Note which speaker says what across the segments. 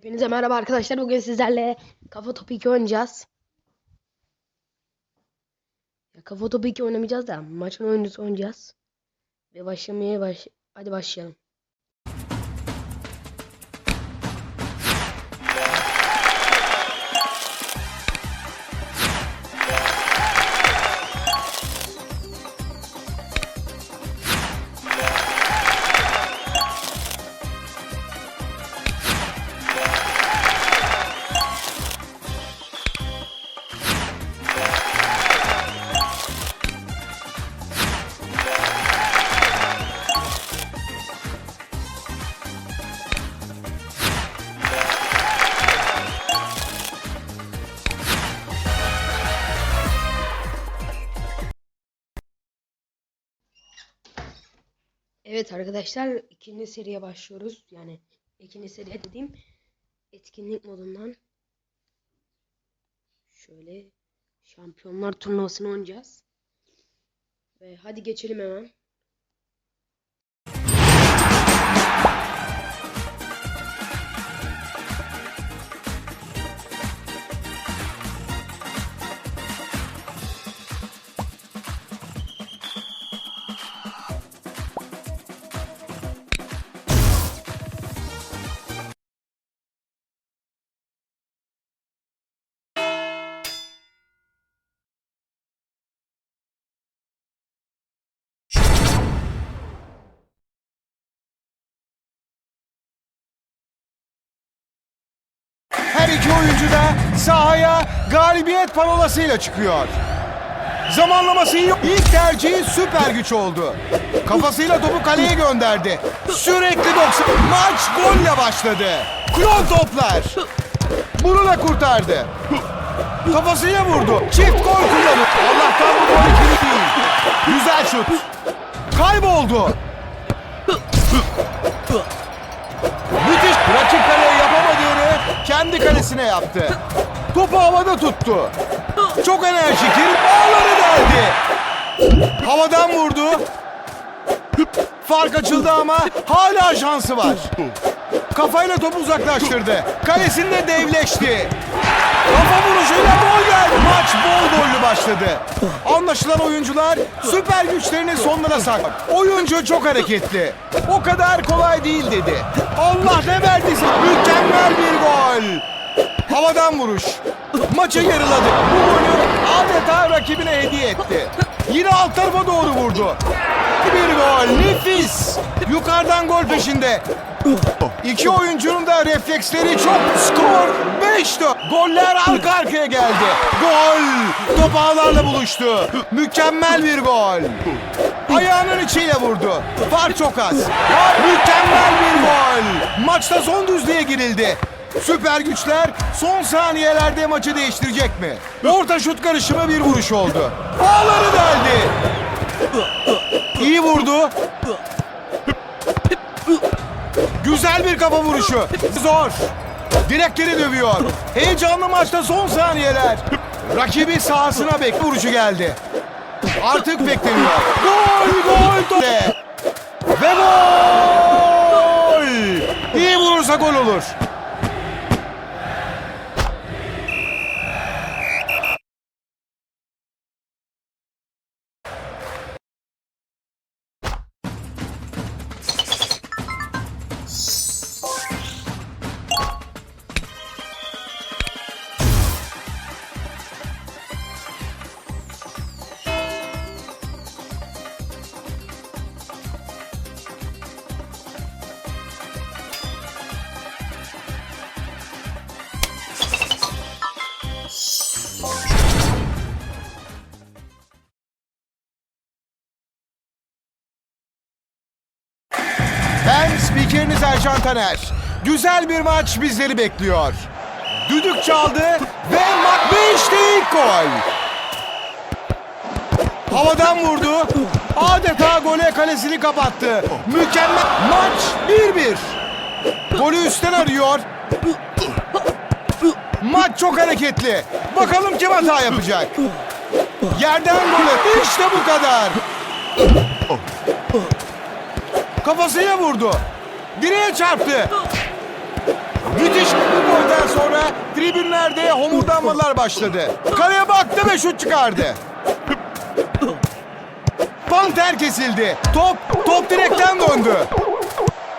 Speaker 1: Hepinize merhaba arkadaşlar. Bugün sizlerle Kafa Topu 2 oynayacağız. Ya Kafa Topu 2 oynamayacağız da maçın oyuncusu oynayacağız. Ve başlamaya baş... Hadi başlayalım. Evet arkadaşlar ikinci seriye başlıyoruz. Yani ikinci seriye dediğim etkinlik modundan şöyle şampiyonlar turnuvasını oynayacağız. Ve hadi geçelim hemen.
Speaker 2: Her iki oyuncu da sahaya galibiyet parolasıyla çıkıyor. Zamanlaması iyi. İlk tercihi süper güç oldu. Kafasıyla topu kaleye gönderdi. Sürekli 90. Maç golle başladı. Klon toplar. Bunu da kurtardı. Kafasıyla vurdu. Çift gol kullandı. Allah'tan bu gol ikili değil. Güzel şut. Kayboldu. Müthiş. Rakip kaleye yapamadığını kendi kalesine yaptı. Topu havada tuttu. Çok enerjik. Herif ağları deldi. Havadan vurdu. Fark açıldı ama hala şansı var. Kafayla topu uzaklaştırdı. Kalesinde devleşti. Kafa vuruşuyla gol geldi. Maç bol gollü başladı. Anlaşılan oyuncular süper güçlerini sonlara saklar. Oyuncu çok hareketli. O kadar kolay değil dedi. Allah ne gol. Havadan vuruş. Maçı yarıladı. Bu golü adeta rakibine hediye etti. Yine alt tarafa doğru vurdu. Bir gol. Nefis. Yukarıdan gol peşinde. İki oyuncunun da refleksleri çok. Skor 5-4. Goller arka arkaya geldi. Gol. Top ağlarla buluştu. Mükemmel bir gol. Ayağının içiyle vurdu. Fark çok az. Mükemmel bir gol. Maçta son düzlüğe girildi. Süper güçler son saniyelerde maçı değiştirecek mi? Orta şut karışımı bir vuruş oldu. Ağları deldi. İyi vurdu. Güzel bir kafa vuruşu. Zor. Direkleri dövüyor. Heyecanlı maçta son saniyeler. Rakibi sahasına bek vuruşu geldi. Artık bekleniyor. Gol gol. Ve ve gol. İyi vurursa gol olur. Spikeriniz Ercan Taner. Güzel bir maç bizleri bekliyor. Düdük çaldı ve maç ve işte ilk gol. Havadan vurdu. Adeta gole kalesini kapattı. Mükemmel. Maç 1-1. Golü üstten arıyor. Maç çok hareketli. Bakalım kim hata yapacak. Yerden golü. İşte bu kadar. Kafasıyla vurdu. Direğe çarptı. Müthiş Tribünlerde homurdanmalar başladı. Kaleye baktı ve şut çıkardı. Panter kesildi. Top, top direkten döndü.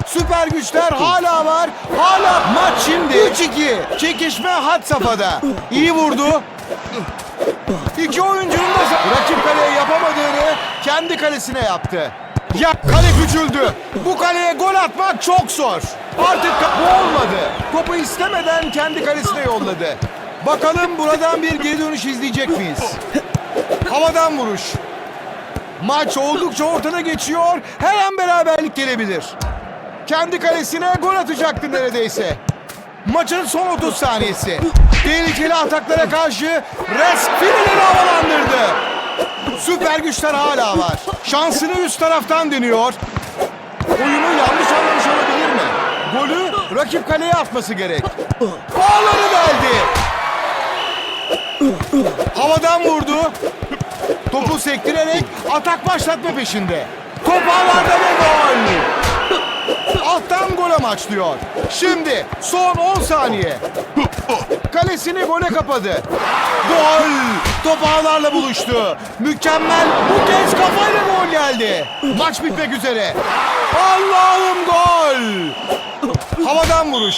Speaker 2: Süper güçler hala var. Hala maç şimdi. 3-2. Çekişme had safhada. İyi vurdu. İki oyuncunun da rakip kaleye yapamadığını kendi kalesine yaptı. Ya kale küçüldü. Bu kaleye gol atmak çok zor. Artık bu olmadı. Topu istemeden kendi kalesine yolladı. Bakalım buradan bir geri dönüş izleyecek miyiz? Havadan vuruş. Maç oldukça ortada geçiyor. Her an beraberlik gelebilir. Kendi kalesine gol atacaktı neredeyse. Maçın son 30 saniyesi. Tehlikeli ataklara karşı Respine'leri havalandırdı. Süper güçler hala var. Şansını üst taraftan deniyor. Oyunu yanlış anlamış olabilir mi? Golü rakip kaleye atması gerek. Ağları deldi. Havadan vurdu. Topu sektirerek atak başlatma peşinde. Top ağlarda ve gol. Alttan gol amaçlıyor. Şimdi son 10 saniye. Kalesini gole kapadı. Gol! Top ağlarla buluştu. Mükemmel. Bu kez kafayla gol geldi. Maç bitmek üzere. Allah'ım gol! Havadan vuruş.